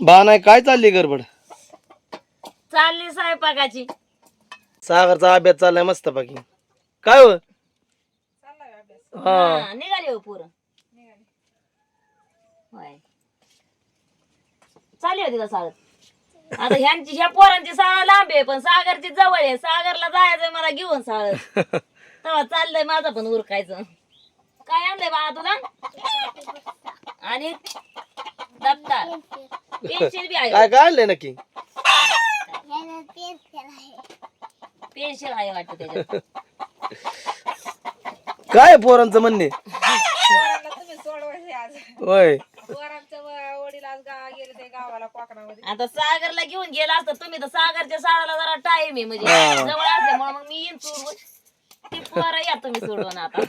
बा नाही काय चालली गडबड? चालली स्वयंपाकाची. सागरचा अभ्यास चाललाय मस्त बाकी काय हो? हा. हा, निघाली हो पोरं. होय. चालली होती का सागर? आता ह्यांची ह्या पोरांची शाळा लांब आहे पण सागरची जवळ आहे. सागरला जायचंय मला घेऊन सागर. तेव्हा चाललंय माझं पण उरकायचं. काय आणलंय बाळा तुला? आणि दप्तर पेन्सिल. बी आहे. काय काय आणलंय नक्की? पेन्सिल आहे वाटतं त्याच्यात. काय पोरांचं म्हणणे? होय. आता सागरला घेऊन गेला असतं तुम्ही तर सागरच्या शाळेला जरा टाइम आहे म्हणजे हा. जवळ असल्यामुळे मग मी येईन ती. पोरं या तुम्ही सोडून आता.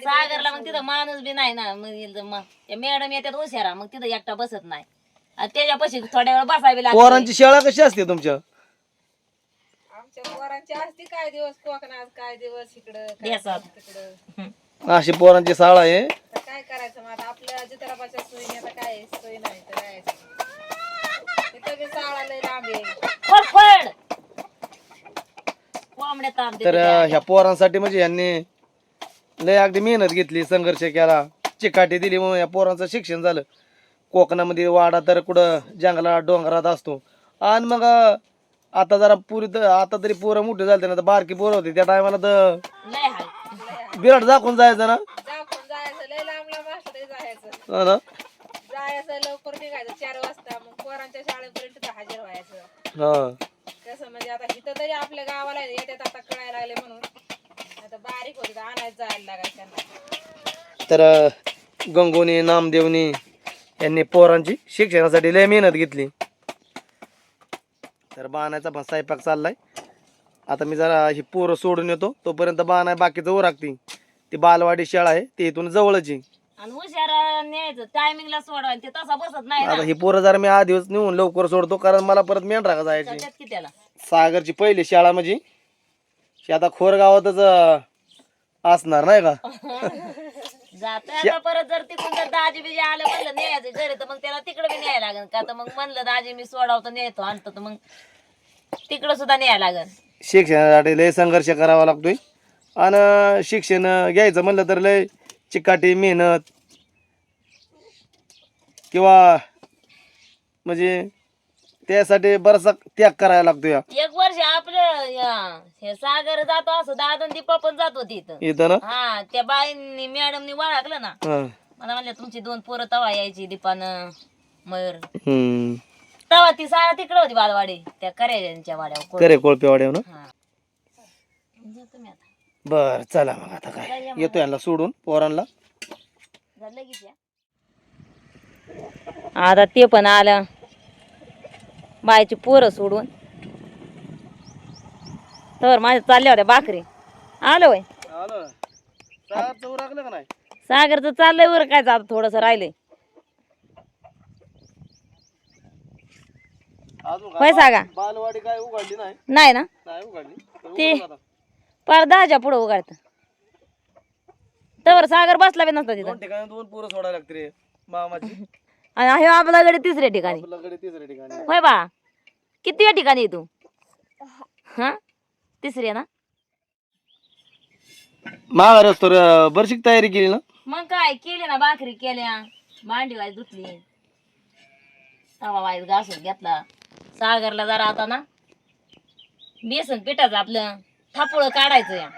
सागरला मग तिथं माणूस बी नाही ना. मग इथं मग त्या मॅडम येतात हुशारा मग तिथं एकटा बसत नाही. आणि त्याच्यापाशी थोड्या वेळ बसावी लागते. पोरांची शाळा कशी असते तुमच्या? आमच्या पोरांची असते काय दिवस? कोकणात काय दिवस? इकडं काय देसात. तिकडं? अशी पोरांची शाळा आहे. आता काय करायचं मग? आता आपल्या जित्राबाच्या सोयीने आता काय आहे? सोय नाही तर काय? तिथं बी शाळा लय लांब आहे. फडफड कोंबड्या ताप तर ह्या पोरांसाठी म्हणजे यांनी लय अगदी मेहनत घेतली संघर्ष केला चिकाटी दिली म्हणून या पोरांचं शिक्षण झालं. कोकणामध्ये वाडा तर कुठं जंगलात डोंगरात असतो. आणि मग अं, आता जरा पुरी तर आता तरी पोरं मोठे झाले ना तर बारकी पोरं होती. त्या टायमाला तर लय हाय बिराट दाखवून जायचं ना. दाखवून जायचं लय लांब लांब असलं तरी जायचं. हो ना. जायचं लवकर निघायचं चार वाजता. मग पोरांच्या शाळेपर्यंत हजर व्हायचं. हा. कसं म्हणजे आता इथं तरी आपल्या गावाला येतात आता कळायला लागले म्हणून. आता बारीक होते आणायचं जायला लागायचं त्यांना. तर गंगोनी नामदेवनी यांनी पोरांची शिक्षणासाठी लय मेहनत घेतली. तर बाणाचा पण स्वयंपाक चाललाय. आता मी जरा ही पोरं सोडून येतो. तोपर्यंत बाण बाकीचं ओरागती ती बालवाडी शाळा आहे ती इथून जवळच. आहे आणि हुशार न्यायचं टायमिंगला सोडवा ते तसा बसत नाही आता ही पोरं जरा मी आधीच नेऊन लवकर सोडतो कारण मला परत मेंढरा जायची त्याला? सागरची पहिली शाळा म्हणजे शी आता खोरगावातच असणार नाही का? आता परत जर तिकडून जर दाजी बिजी आलं म्हणलं न्यायचं घरी तर मग त्याला तिकडे बी न्यायला लागेल का? तर मग म्हणलं दाजी मी सोडावतो नेतो आणतो. तर मग तिकडं सुद्धा न्यायला लागेल शिक्षणासाठी लय संघर्ष करावा लागतोय. आणि शिक्षण घ्यायचं म्हणलं तर लय चिकाटी मेहनत किंवा म्हणजे त्यासाठी बराचसा त्याग करायला लागतो या. एक वर्ष आपलं या- हे सागर जातो असं दादा दीपा पण जात होती इथं इथं ना? हा त्या बाईंनी मॅडमनी वळखलं ना. हा. मला म्हणलं तुमची दोन पोरं तवा यायची दीपानं मयूर. हम्म. तवा ती साळा तिकडे होती बालवाडी. त्या करायच्या वाड्यावर करे कोळपेवाड्या ना? हा. जातो मी आता. बर चला मग आता काय. येतो यांना सोडून पोरांना. आता ते पण आलं. बायची पोरं सोडून. तर माझ्या चालल्या होत्या भाकरी. आलो का नाही? सागरचं चाललंय वर काय आता थोडस राहिलंय. अजून होय सागा बालवाडी काय उघडली नाही? नाही ना? नाही उघडली. तर ते-. पार दहाच्या पुढं उघडत. तर सागर बसला बी नसता तिथं. दोन ठिकाणी दोन पोरं सोडायला लागते रे मामाची. आणि हे आपल्याकडे तिसऱ्या ठिकाणी. आपल्याकडे तिसऱ्या ठिकाणी होय बा. किती ठिकाणी आहे तू? हा? तिसरी ना? माघार असतो रे, बरशीक तयारी केली ना? मग काय केली ना भाकरी केल्या. भांडी वाईस धुतली. तवा वाईस घासून घेतला. सागरला जरा आता ना बेसन पिठाचं आपलं थापुळ काढायचं या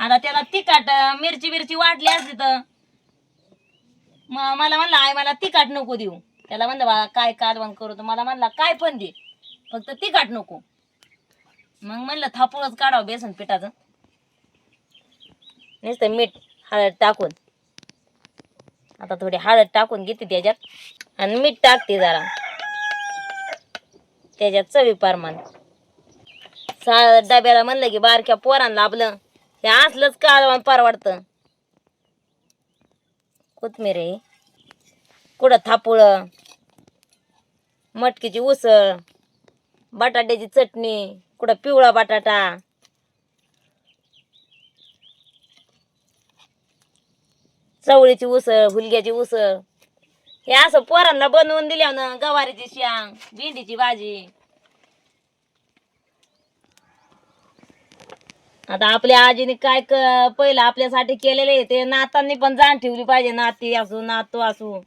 आता त्याला तिखट मिरची बिरची वाटली असली तर म- मला म्हणला आई मला तिखट नको देऊ. त्याला म्हणलं बा काय कालवण करू तर? मला म्हणला काय पण दे फक्त तिखट नको. मग म्हणलं थापूळच काढावं बेसन पिठाचं. नुसतं मीठ हळद टाकून आता थोडी हळद टाकून घेते त्याच्यात आणि मीठ टाकते जरा. त्याच्यात चवी प्रमाण सा डब्याला म्हणलं की बारक्या पोरांना आपलं हे असलंच कालवान परवडतं. कोथमीर आहे. कुठं थापुळ मटकीची उसळ बटाट्याची चटणी कुठं पिवळा बटाटा. चवळीची उसळ हुलग्याची उसळ. हे असं पोरांना बनवून दिल्या ना गवारीची शांग भेंडीची भाजी. आता आपल्या आजीने काय क- पहिलं आपल्यासाठी केलेले आहे ते नातांनी पण जाण ठेवली पाहिजे नाती असू नातू असू.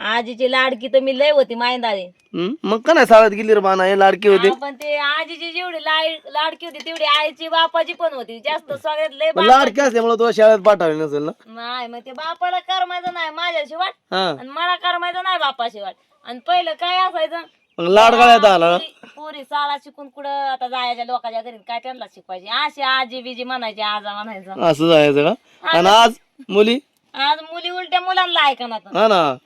आजीची लाडकी तर मी लय होती मायंदाळी हं? मग का नाही साळत गेली रे बाना हे लाडकी होते? पण ते आजीची जेवढी लाड लाडकी होती तेवढी आईची बापाची पण होती. जास्त सगळ्यात लय लाडकी असल्यामुळे तुला शाळेत पाठवली नसेल ना? नाही मग ते बापाला करमायचं नाही माझ्याशी वाट हा. आणि मला करमायचं नाही बापाशी वाट आणि पहिलं काय असायचं? मग लाड गळ्यात आला. पुरी- पुरी शिकून कुठं आता जायच्या लोकांच्या घरी काय त्यांना शिकवायची? अशी आजी बिजी म्हणायची आजा म्हणायचं. असं जायचं का? आणि आज मुली? आज मुली उलट्या मुलांना ऐका ना हा ना.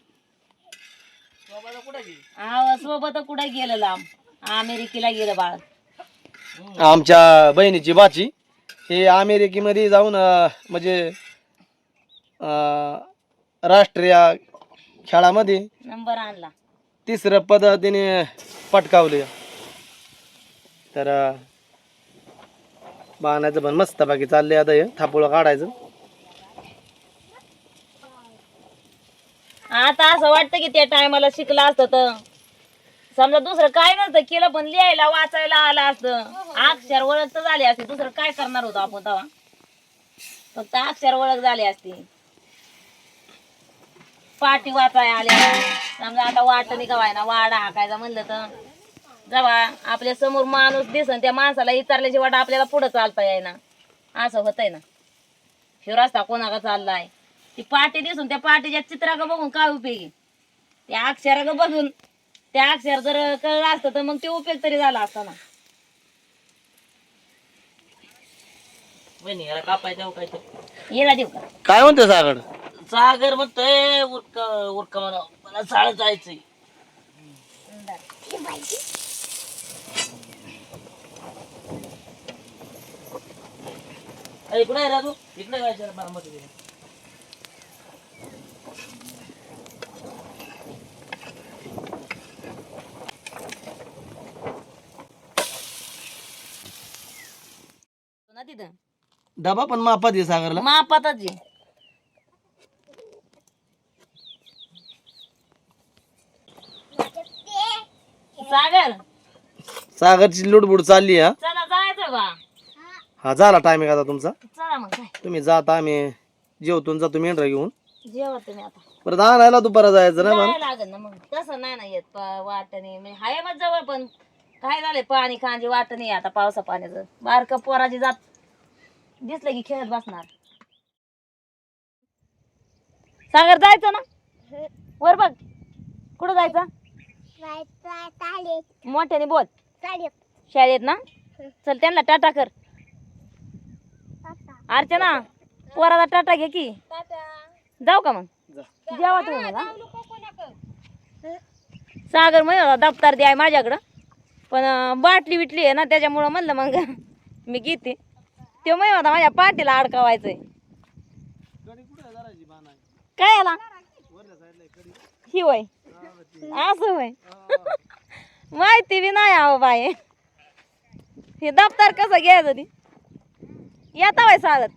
सोबत कुठे गेलं लांब? अमेरिकेला गेलं बाळ. आमच्या बहिणीची बाची. हे अमेरिकेमध्ये जाऊन अं, म्हणजे अं, राष्ट्रीय खेळामध्ये नंबर आणला. तिसरं पद तिने पटकावले तर बाणायचं पण मस्त बाकी चालले आता हे थापोळं काढायचं. आता असं वाटतं की त्या टायमाला शिकलं असतं तर. समजा दुसरं काय नसतं केलं पण लिहायला वाचायला आलं असतं. अक्षर ओळख तर झाली असती. दुसरं काय करणार होतो आपण तेव्हा? फक्त अक्षर ओळख झाली असती. पाठी वाचाय आल्या. समजा आता वाटणी का ना वाडा हाकायचा म्हणलं तर. जेव्हा आपल्यासमोर माणूस दिसन त्या माणसाला इतरल्याची वाट आपल्याला पुढं चालता येईना. असं होतंय ना. ह्यो रस्ता कोणाका चाललाय? ती पाटी दिसून त्या पाटीच्या चित्राकडे बघून काय उपयोगी? त्या अक्षराकडे बघून त्या अक्षर जर कळलं असतं तर मग ते उपयोग तरी झाला असता ना. येला देऊ का? काय म्हणते सागड सागर म्हणतोय उरका उरका म्हणा मला शाळेत जायचंय. अरे इकडे आहे राजू. इकडे जायचं बारामती ना तिथं? डबा पण मापात आहे सागरला. मापातच आहे. सागर. सागरची लुडबुड चालली हा? चला जायचं बा. हा झाला टायमिंग आता तुमचा. चला मग काय तुम्ही जाता आम्ही जेवतून जातो मेंढरा घेऊन. जेवा तुम्ही आता. परत आणायला दुपारा जायचं ना लागेल ना मग. तसं नाही ना येत पा- वाटणी. म्हणजे हाय मग जवळ पण काय झालंय पाणी खांजी वाटणी आता पावसा पाण्याचं. बारक पोराची जात. दिसलं की खेळत बसणार. सागर जायचं ना? वर बघ. कुठं जायचं? मोठ्याने बोल. शाळेत ना? चल त्यांना टाटा कर. अर्चना पोराला टाटा घे की. जाऊ का मग? जेवा तुम्ही मग? सागर म्हणे दप्तर द्याय माझ्याकडं. पण बाटली बिटली आहे ना त्याच्यामुळं म्हणलं मग मी घेते. तो म्हणे होता माझ्या पाठीला अडकावायचंय. काय आला ही वय. असं वय. माहिती बी नाही अहो बाय हे दप्तर कसं घ्यायचं ती? येता बाय चालत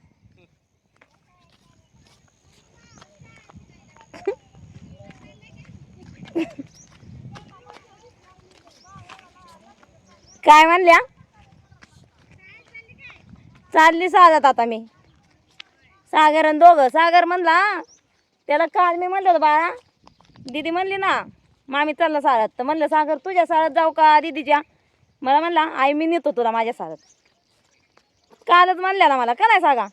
काय म्हणल्या? चालली सागत आता मी. सागर आणि दोघं. सागर म्हणला त्याला काल मी म्हणलं होतं बाळा दीदी म्हणली ना मामी चालला साळात तर म्हणलं सागर तुझ्या साळात जाऊ का दीदीच्या? मला म्हणला आई मी नेतो तुला माझ्या साळात कालच म्हणल्या ना मला का नाही सागा?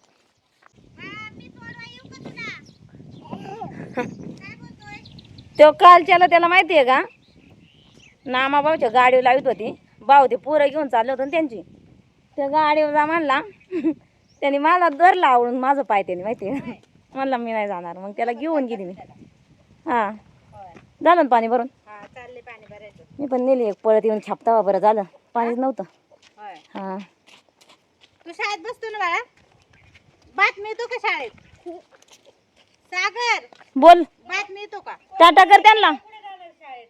तो कालच्याला त्याला माहिती आहे का? नामा भाऊच्या गाडीवर लावित होती. भाऊ ते पोरं घेऊन चाललं होतं ना त्यांची. त्या गाडीवर जा म्हणला. त्यांनी मला धरला आवडून माझं पाय त्याने माहिती आहे म्हणला मी नाही जाणार. मग त्याला घेऊन गेली मी. हां. झालं ना पाणी भरून. हा चालले पाणी भरायचं. मी पण नेली एक पळत येऊन छापतावा बरं झालं. पाणीच नव्हतं. हां. तू शाळेत बसतो ना बाळा? बातमी येतो का शाळेत? सागर! बोल. बातमी येतो का? टाटा कर त्यांना. शाळेत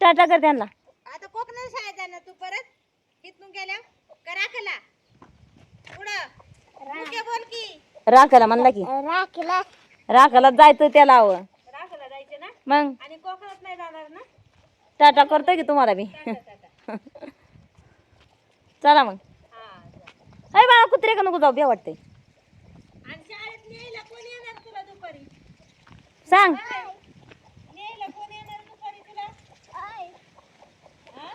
टाटा कर त्यांना. आता कोकणात शाळेत जाणार तू परत? इथून गेल्या? का राखला? पुढं बोल की. राखायला म्हणला की. राखाला. जायचं त्याला हवं राखायला जायचे ना? मग? आणि कोकणात नाही जाणार ना? टाटा करतोय की तुम्हाला बी? चला मग. हा अरे बाळा कुत्रे का नको जाऊ? बे वाटते आणि शाळेत न्यायला कोण येणार तुला दुपारी? सांग. न्यायला कोण येणार दुपारी तुला? हा?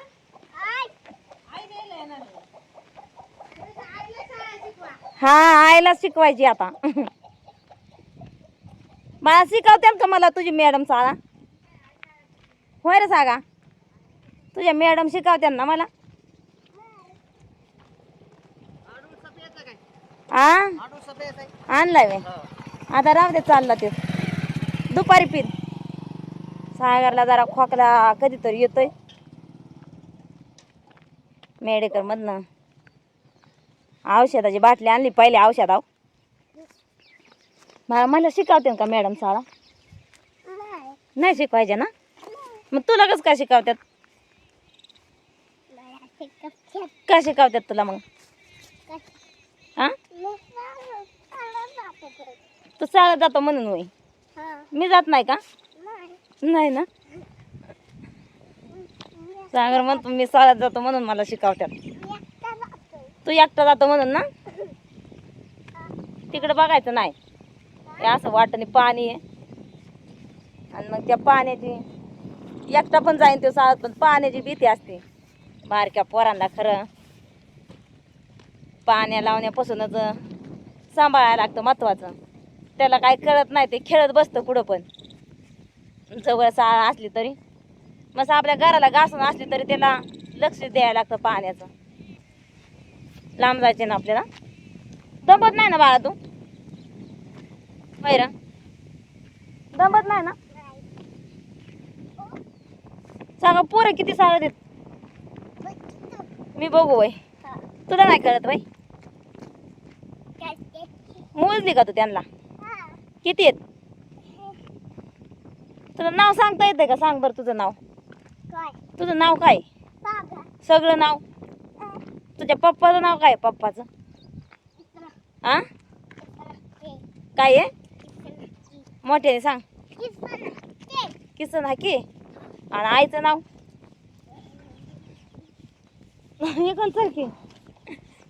आई. हा आईला शिकवायची आता. मला शिकवते का मला तुझी मॅडम सारा होय रे सागा. तुझ्या मॅडम शिकवते ना मला. आ? आणलाय वे आता राहू दे चालला ते. दुपारी पीर सागरला जरा खोकला कधीतरी येतोय. मेडिकल मधनं औषधाची बाटली आणली पहिले औषध आव मला मला शिकवते का मॅडम शाळा नाही शिकवायचे ना? मग तुला कसं काय शिकवतात? काय शिकवतात तुला मग? हा तू शाळेत जातो म्हणून होई मी जात नाही का? नाही ना? सागर म्हणतो मी शाळेत जातो म्हणून मला शिकवतात. तू एकटा जातो म्हणून ना? तिकडे बघायचं नाही. हे असं वाटणे पाणी आहे. आणि मग त्या पाण्याची एकटा पण जाईन ते शाळेत पण पाण्याची भीती असते. बारक्या पोरांना खरं. पाण्या लावण्यापासूनच सांभाळायला लागतं महत्वाचं. त्याला काय कळत नाही ते खेळत बसतं कुठं पण. जवळ शाळा असली तरी. मग आपल्या घराला घासून असली तरी त्याला लक्ष द्यायला लागतं पाण्याचं. लांब जायचे ना आपल्याला? दमत नाही ना बाळा तू? मैरा दमत नाही ना? सांगा पोरं किती साळत देत मी बघू वय तुला नाही कळत बाई. मोजली का तू त्यांना? किती आहेत? तुला नाव सांगता येते का? सांग बरं तुझं नाव. तुझं नाव काय? सगळं नाव? तुझ्या पप्पाचं नाव काय पप्पाचं? आ? काय आहे? मोठ्याने सांग. किसन हाकी? आणि आईचं नाव? हे कोण की?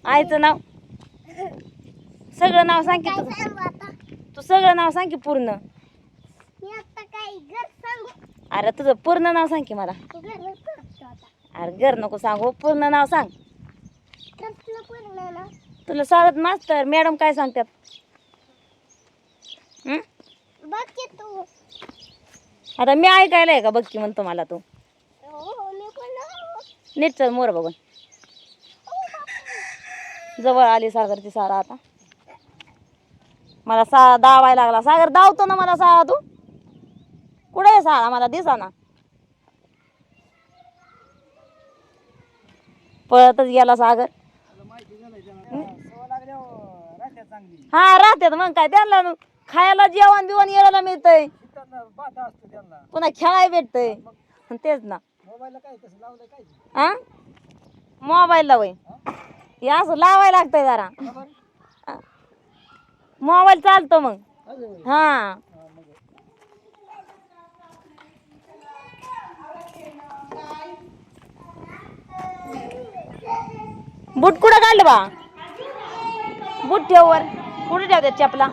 आईचं नाव? सगळं नाव सांग की तुझं तू. सगळं नाव सांग की पूर्ण. अरे तुझं पूर्ण नाव सांग की मला. अरे घर नको सांगू पूर्ण नाव सांग. तुला शाळेत मास्तर मॅडम काय सांगतात? हं? आता मी ऐकायला आहे का? बघ की म्हणतो मला तू. नीट चल मोर बघून. जवळ आली सागरची सारा आता. मला सा दावायला लागला. सागर दावतो ना मला सारा तू. कुठे आहे सारा? मला दिसा ना. पळतच गेला सागर. हा? राहतात मग काय त्यांना खायला जेवण बिवण यायला मिळतंय. पुन्हा खेळायला भेटतंय. तेच ना. हा मोबाईल लावय हे असं लावाय लागतंय जरा. मोबाईल चालतो मग. हा. बुट कुठं काढलं बा? बूट ठेव वर कुठे ठेवतात चपला?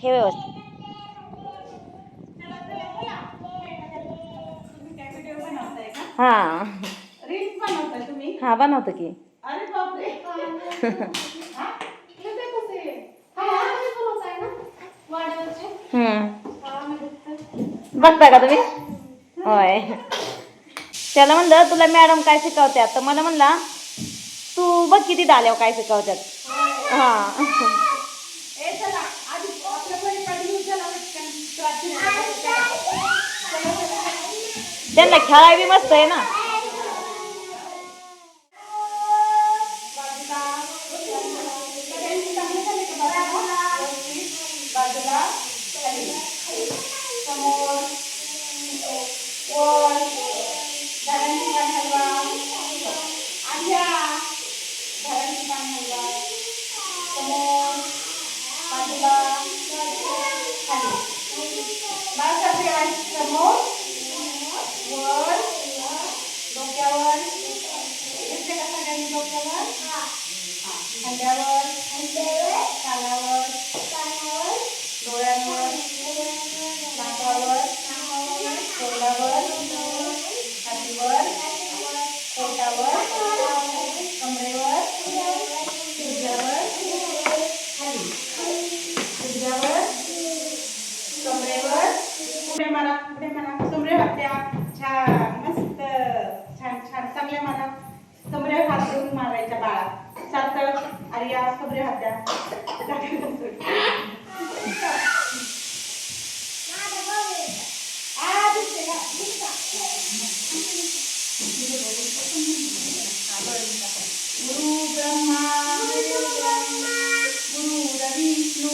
ठेव व्यवस्थित. हां. हा बनवतो की. बघता बघताय का तुम्ही? होय. त्याला म्हणलं तुला मॅडम काय शिकवत्यात? तर मला म्हणला तू बघ किती आल्यावर काय शिकवत्यात. हा. त्यांना खेळाय बी मस्त आहे ना. कमरे मारायच्या बाळा सार्थक आर्या खबरे हात्या आ, दिसते का? दिसता. गुरु ब्रह्मा गुरु विष्णू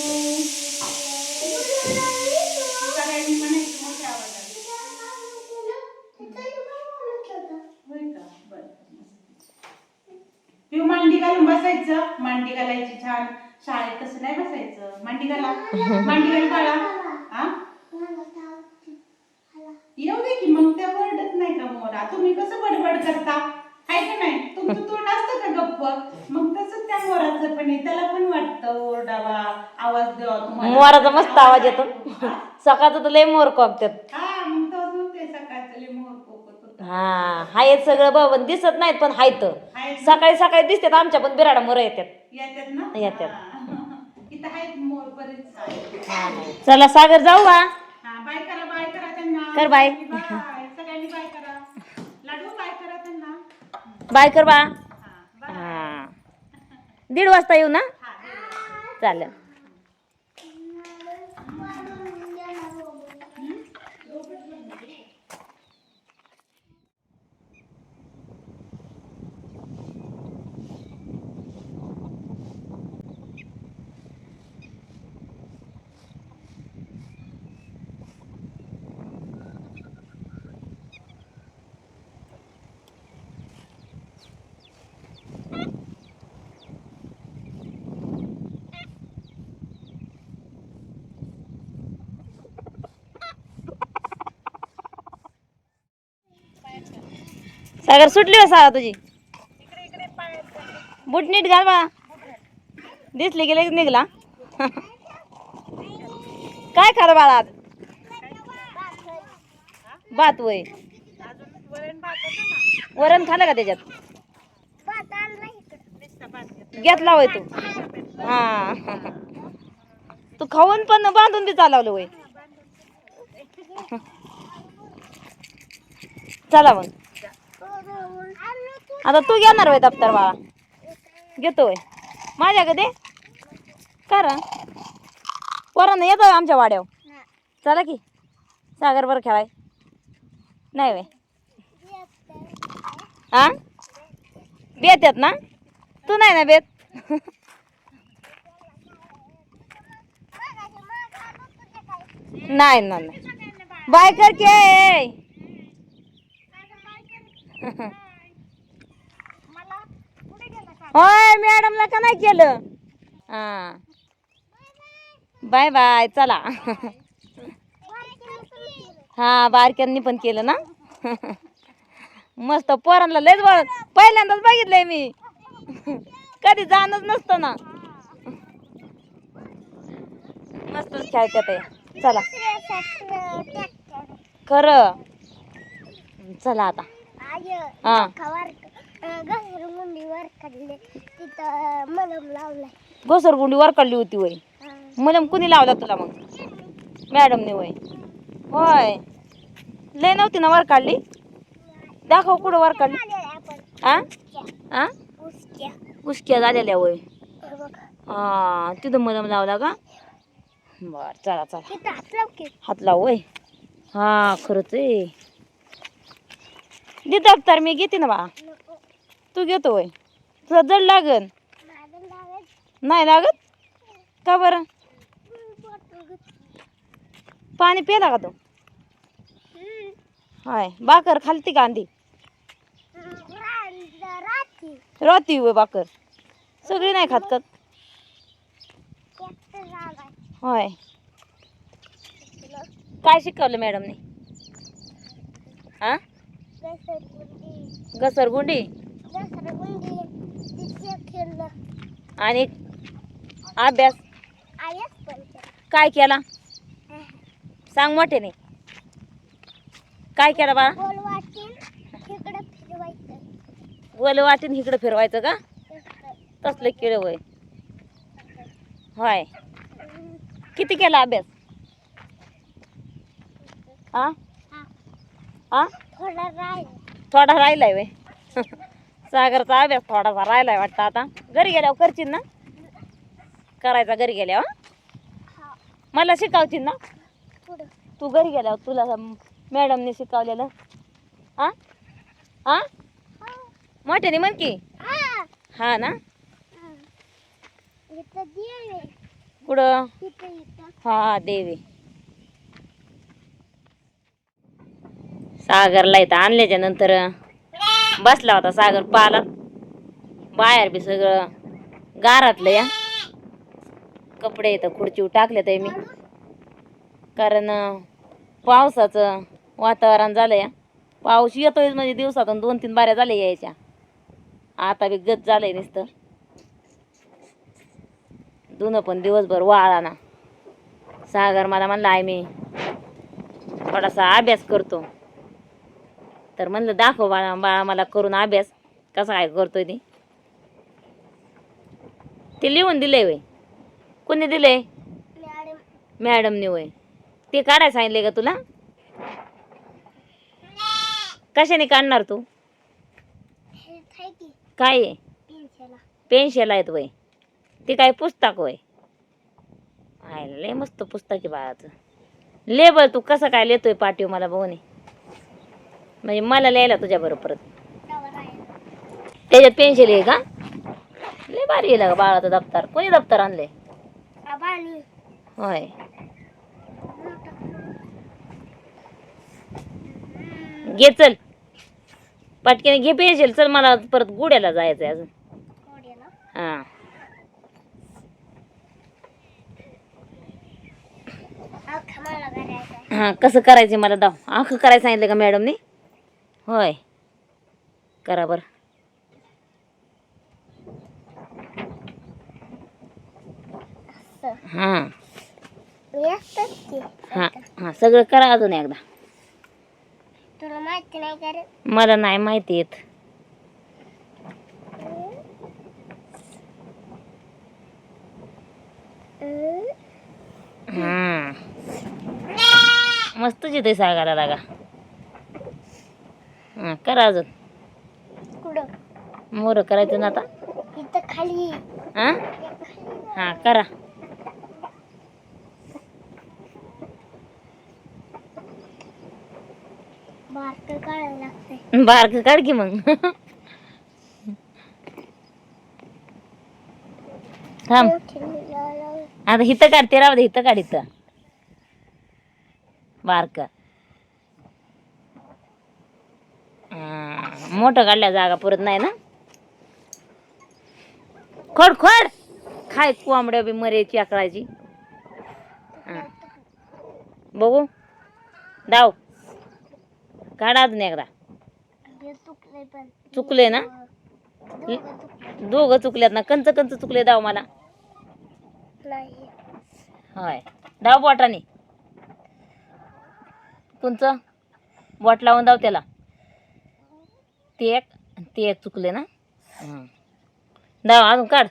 सगळ्यांनी म्हणायचं मोठ्या आवाजात होय का बरं पिऊ मांडी घालून बसायचं मांडी घालायची छान शाळेत तसं नाही बसायचं मांडी घाला मांडी घाल बाळा हा येऊ दे की मग त्या बडबडत नाही का मोरा तुम्ही कसं बडबड करता आहे का नाही तुमचं तोंड असतं का गप्प मग तसंच त्या पण त्याला पण वाटतं ओरडावा आवाज द्यावा तुम्हाला. मोराचा मस्त आवाज येतो. सकाळचं तर लय मोर कोकतात हा मग तसंच होते सकाळचं लय मोर कोकत होता. हा हायत सगळं बाबा दिसत नाहीत पण हायत. आहेत ना? सकाळी सकाळी दिसतात आमच्या पण बिराडा मोर येतात. येतात ना? येतात. हा. इथं आहेत मोर बरेच आहेत चला सागर जाऊ बा. हा बाय करा बाय करा त्यांना. कर बाय. बाय. सगळ्यांनी बाय करा. लाडू बाय करा त्यांना. बाय कर बा. दीड वाजता येऊ ना? चालेल. सागर सुटली हो सारा तुझी. बुट नीट घाल बा. दिसली की लगेच निघला. काय खालं बाळा आज? भात वय वरण खाल्लं का त्याच्यात? घेतला होय तू. हा. तू खाऊन पण बांधून बी चालवलं वय चला मग. आता तू घेणार होय दप्तर बाळा. घेतोय माझ्या कधी कारण पोरांना येतो आमच्या वाड्यावर. चला की. सागर बरं खेळाय. नाही वय हा बेत येत ना? तू नाही ना बेत? नाही ना नाही. बाय कर के होय मॅडमला का नाही केलं? हा. बाय बाय चला. हा बारक्यांनी पण केलं ना? मस्त पोरांना लयच बळ पहिल्यांदाच बघितलंय मी. कधी जाणच नसतं ना. मस्तच खेळतात हे. चला. खरं. चला आता. हा. घसरगुंडीवर काढले तिथं मलम लावलाय. घोसरगुंडी वर काढली होती वय. मलम कुणी लावला तुला मग? मॅडमने वय. होय. लय नव्हती ना वर काढली दाखव कुठं वर काढली आ? आ? झालेल्या वय. हे तिथं मलम लावला का? बर चला चला. हात लाव वय. हा खरंच आहे दे दप्तर मी घेते ना बा. तू घेतो वय तुला जड लागन. नाही लागत? का बरं? पाणी पिला का तू? हाय बाकर खालती का रात्री राहती वय बाकर सगळी नाही खात का? होय. काय शिकवलं मॅडमने? हा घसरगुंडी? आणि अभ्यास. काय केला? सांग मोठ्याने. काय केला बाळा? गोल वाटीन इकडे फिरवायचं का? तसं. तसलं केलं होय होय. किती केला अभ्यास? हा. हा. थोडा राहील. थोडा राहिलाय वे सागरचा अभ्यास थोडासा राहिलाय वाटतं आता. घरी गेल्यावर करशील ना? करायचा घरी गेल्यावर? मला शिकावशील ना? तू घरी गेल्यावर तुला मॅडमने शिकवलेलं. हा हा मोठ्याने म्हण की. हा. हा ना? कुठं? हा देवी सागरला इथं आणल्याच्या नंतर बसला होता सागर पाला बाहेर बी सगळं गारातलं या. कपडे तर खुर्ची टाकले ते मी. कारण पावसाचं वातावरण झालं या. पाऊस येतोय म्हणजे दिवसातून दोन तीन बाऱ्या झाल्या यायच्या. आता बी गत झालंय नुसतं. धुणं पण दिवसभर वाळा ना सागर मला म्हणला आहे मी थोडासा अभ्यास करतो. तर म्हणलं दाखव बाळा बाळा मला करून अभ्यास. कसा काय करतोय ते? ते लिहून दिले वय. कोणी दिले मॅडम मॅडमने वय. ते काढायला सांगितले का तुला? कशाने काढणार तू? काय आहे? पेन्शिल आहेत वय. ते काय पुस्तक वय? आहे लय मस्त पुस्तक आहे बाळाचं. लेबल तू कसं काय लिहितोय पाठीव मला बघून म्हणजे मला लिहायला तुझ्या बरोबर. तवा राहील त्याच्यात पेन्शिल आहे का? लय भारी आहे का बाळाचं दप्तर. कोणी दप्तर आणले होय. घे चल. पटकन घे पेन्शिल चल मला परत गुड्याला जायचं आहे अजून हां. हां कसं करायचं मला दाव. आख करायला सांगितलं का मॅडमने? होय. करा बरं. हां. हां हां सगळं करा अजून एकदा. तुला माहिती नाही करत मला नाही माहिती येत. हां. मस्त जिथे सांगायला लागा. हां करा अजून. कुठं? मोर करायचं ना आता. इथं खाली. हां? हां करा. बारक काढायला लागतंय. बारक काढ की मग. थांब. आता हिथं काढते राहू दे हिथं काढ इथं. बारक. मोठं काढल्या जागा पुरत नाही ना? खोड खोड! खाय कोंबड्या बी मरेची आकळाची हां. बघू. दाव. काढा अजून एकदा. चुकले ना? दोघं चुकले. दोघं चुकल्यात ना? कंच कंच चुकले दाव मला. होय. दाव बोटाने तुमचं? बोट लावून दाव त्याला. ते एक ते एक चुकले ना. दाव अजून काढ.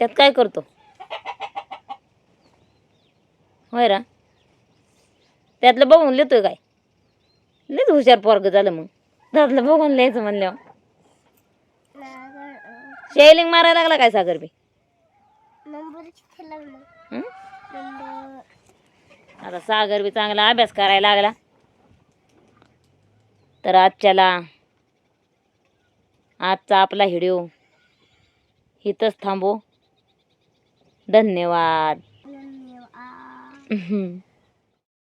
त्यात काय करतो? होय रा. त्यातलं बघून लिहितोय काय? लिहित हुशार पोरग झालं मग. त्यातलं बघून लिहायचं म्हणल्यावर. शेलिंग मारायला लागला काय सागर बी? हं? आता सागर बी चांगला अभ्यास करायला लागला. तर आजच्याला आजचा आपला व्हिडिओ इथंच थांबू. धन्यवाद. धन्यवाद.